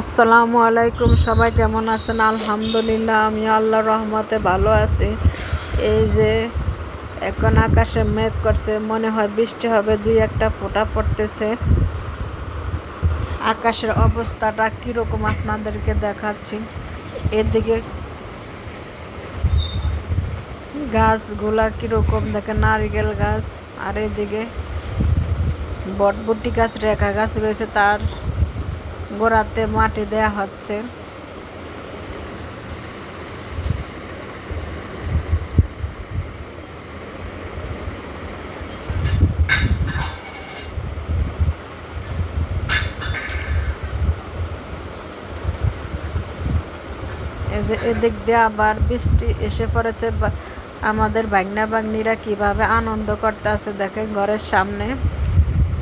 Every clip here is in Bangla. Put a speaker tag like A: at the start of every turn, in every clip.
A: আসসালামু আলাইকুম, সবাই কেমন আছেন? আলহামদুলিল্লাহ, আমি আল্লাহর রহমতে ভালো আছি। এই যে এখন আকাশে মেঘ করছে, মনে হয় বৃষ্টি হবে, দুই একটা ফোঁটা পড়তেছে। আকাশের অবস্থাটা কীরকম আপনাদেরকে দেখাচ্ছি। এদিকে গাছগুলা কীরকম দেখে নারিকেল গাছ, আর এদিকে বটবটি গাছ, রেখা গাছ রয়েছে, তার গোড়াতে মাটি দেয়া হচ্ছে। এদি- এদিক দিয়ে আবার বৃষ্টি এসে পড়েছে আমাদের বাগনা বাগনিরা কীভাবে আনন্দ করতে আছে দেখেন ঘরের সামনে।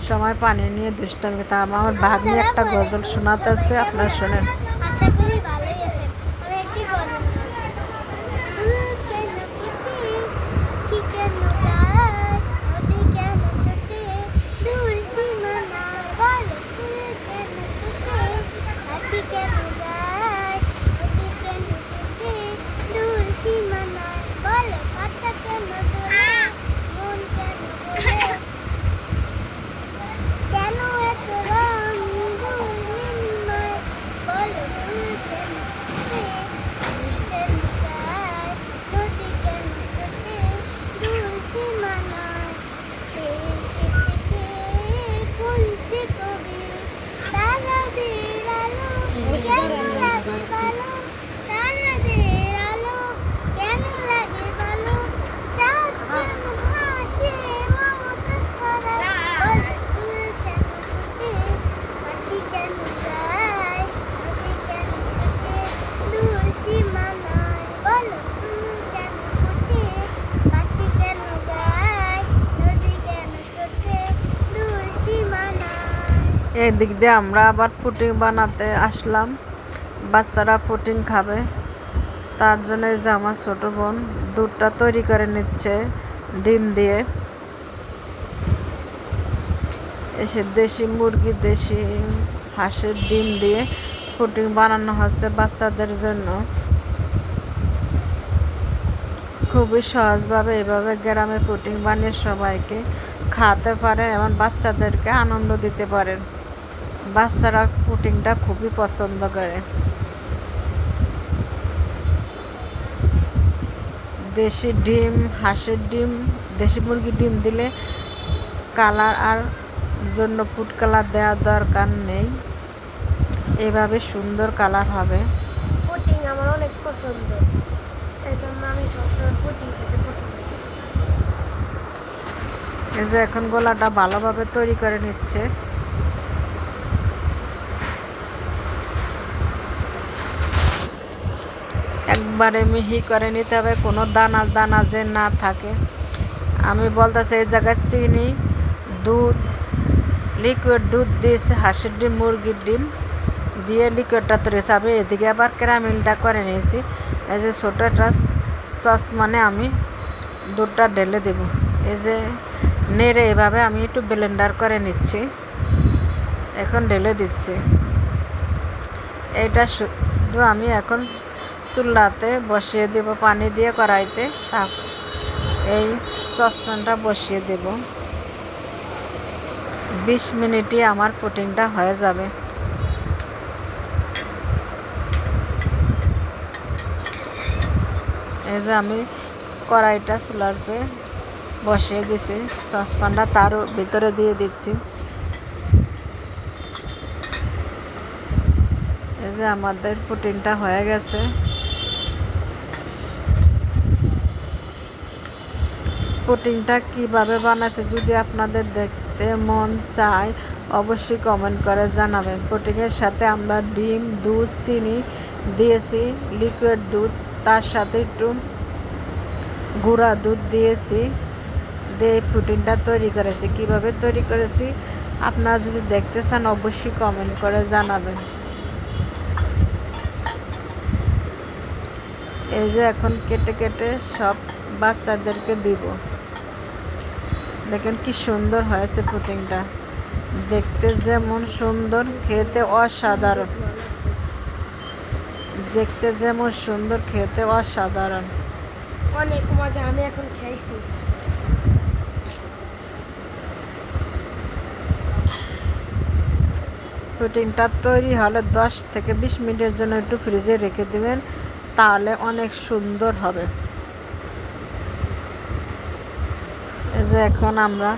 A: সময় পানি নিয়ে দুষ্টামি। তা আমার ভাগ্নি একটা গজল শোনাতেছে আপনার শোনেন
B: আশা করি ভালোই আছেন আমি একটি গল্প ফুল কেন ফুটে কি কেন গায় নদী কেন ছোটে দূর সীমানা বল ফুল কেন ফুটে পাখি কেন গায় নদী কেন ছোটে দূর সীমানা বল পাতা কেন দোলে মন কেন বলে কেন এত রং নির্ময় বলো ফুল কেন ফুটে কি কেন গায় নদী কেন ছোটে দূর সীমানায় থেকে কুঞ্চে কবি তারাদের আলো কেন লাগে ভালো তারাদের আলো কেন লাগে ভালো চাঁদ কেন ভাসে মমতা ছড়া বলো ফুল কেন ফুটে পাখি কেন গায় নদী কেন ছোটে দূর সীমানায় বলো ফুল কেন ফুটে পাখি কেন গায় নদী কেন ছোটে দূর সীমানায়
A: এই দিক দিয়ে আমরা আবার পুটিং বানাতে আসলাম। বাচ্চারা পুটিং খাবে। তার জন্য যে আমার ছোটো বোন দুধটা তৈরি করে নিচ্ছে ডিম দিয়ে। এসে দেশি মুরগি, দেশি হাঁসের ডিম দিয়ে পুটিং বানানো হচ্ছে বাচ্চাদের জন্য। খুবই সহজভাবে এভাবে গ্রামে পুটিং বানিয়ে সবাইকে খাওয়াতে পারেন এবং বাচ্চাদেরকে আনন্দ দিতে পারেন। বাচ্চারা পুটিংটা খুবই পছন্দ করে। দেশি ডিম হাঁসের ডিম দেশি মুরগির ডিম দিলে কালার আর জন্য ফুড কালার দেওয়ার দরকার নেই। এভাবে সুন্দর কালার হবে।
B: পুটিং আমার অনেক পছন্দ। এই জন্য আমি সবসময় পুটিং খেতে পছন্দ করি।
A: এই যে এখন গোলাটা ভালোভাবে তৈরি করে নিচ্ছে। একবারে মিহি করে নিতে হবে, কোনো দানা দানা যে না থাকে। আমি বলতেছি, এই জায়গায় চিনি, দুধ লিকুইড দুধ দিয়েছে, হাঁসের ডিম, মুরগির ডিম দিয়ে লিকুইডটা তৈরিছে আমি এদিকে আবার ক্যারামেলটা করে নিয়েছি। এই যে ছোটো একটা সস মানে আমি দুধটা ঢেলে দেব। এই যে নেড়ে এভাবে আমি একটু ব্লেন্ডার করে নিচ্ছি। এখন ঢেলে দিচ্ছি। এইটা শুধু আমি এখন চুলাতে বসিয়ে দেব, পানি দিয়ে কড়াইতে। তাপ এই সসপ্যানটা বসিয়ে দেব। বিশ মিনিটই আমার পুটিংটা হয়ে যাবে। এই যে আমি কড়াইটা চুলার পে বসিয়ে দিছি, সসপ্যানটা তার ভিতরে দিয়ে দিচ্ছি। এই যে আমাদের পুটিংটা হয়ে গেছে। পুটিংটা কীভাবে বানাচ্ছে যদি আপনাদের দেখতে মন চায়, অবশ্যই কমেন্ট করে জানাবেন। পুটিংয়ের সাথে আমরা ডিম, দুধ, চিনি দিয়েছি, লিকুইড দুধ, তার সাথে একটু গুঁড়া দুধ দিয়েছি, দিয়ে পুটিংটা তৈরি করেছি। কীভাবে তৈরি করেছি? আপনারা যদি দেখতে চান, অবশ্যই কমেন্ট করে জানাবেন। এই যে এখন কেটে কেটে সব বাচ্চাদেরকে দিব। দেখেন কি সুন্দর হয়েছে পুটিংটা। দেখতে যেমন সুন্দর খেতে অসাধারণ। দেখতে যেমন সুন্দর খেতে অসাধারণ।
B: অনেক মজা আমি এখন খাইছি।
A: পুডিংটা তৈরি হলে দশ থেকে বিশ মিনিটের জন্য একটু ফ্রিজে রেখে দেবেন তাহলে অনেক সুন্দর হবে এই যে এখন আমরা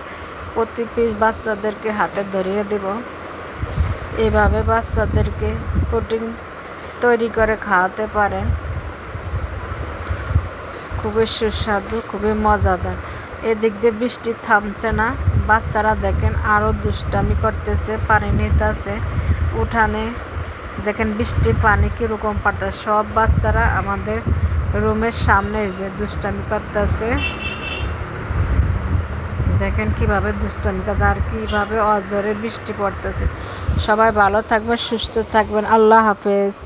A: প্রতি পিস বাচ্চাদেরকে হাতে ধরিয়ে দেব। এভাবে বাচ্চাদেরকে প্রোটিন তৈরি করে খাওয়াতে পারেন খুবই সুস্বাদু, খুবই মজাদার। এদিক দিয়ে বৃষ্টি থামছে না। বাচ্চারা দেখেন আরও দুষ্টামি করতেছে, পানি নিতেছে, উঠানে দেখেন বৃষ্টি পানি কীরকম পড়তেছে। সব বাচ্চারা আমাদের রুমের সামনে যে দুষ্টামি করতেছে। দেখেন কীভাবে দুষ্টান গাদা আর কীভাবে অজরে বৃষ্টি পড়তেছে। সবাই ভালো থাকবেন, সুস্থ থাকবেন। আল্লাহ হাফেজ।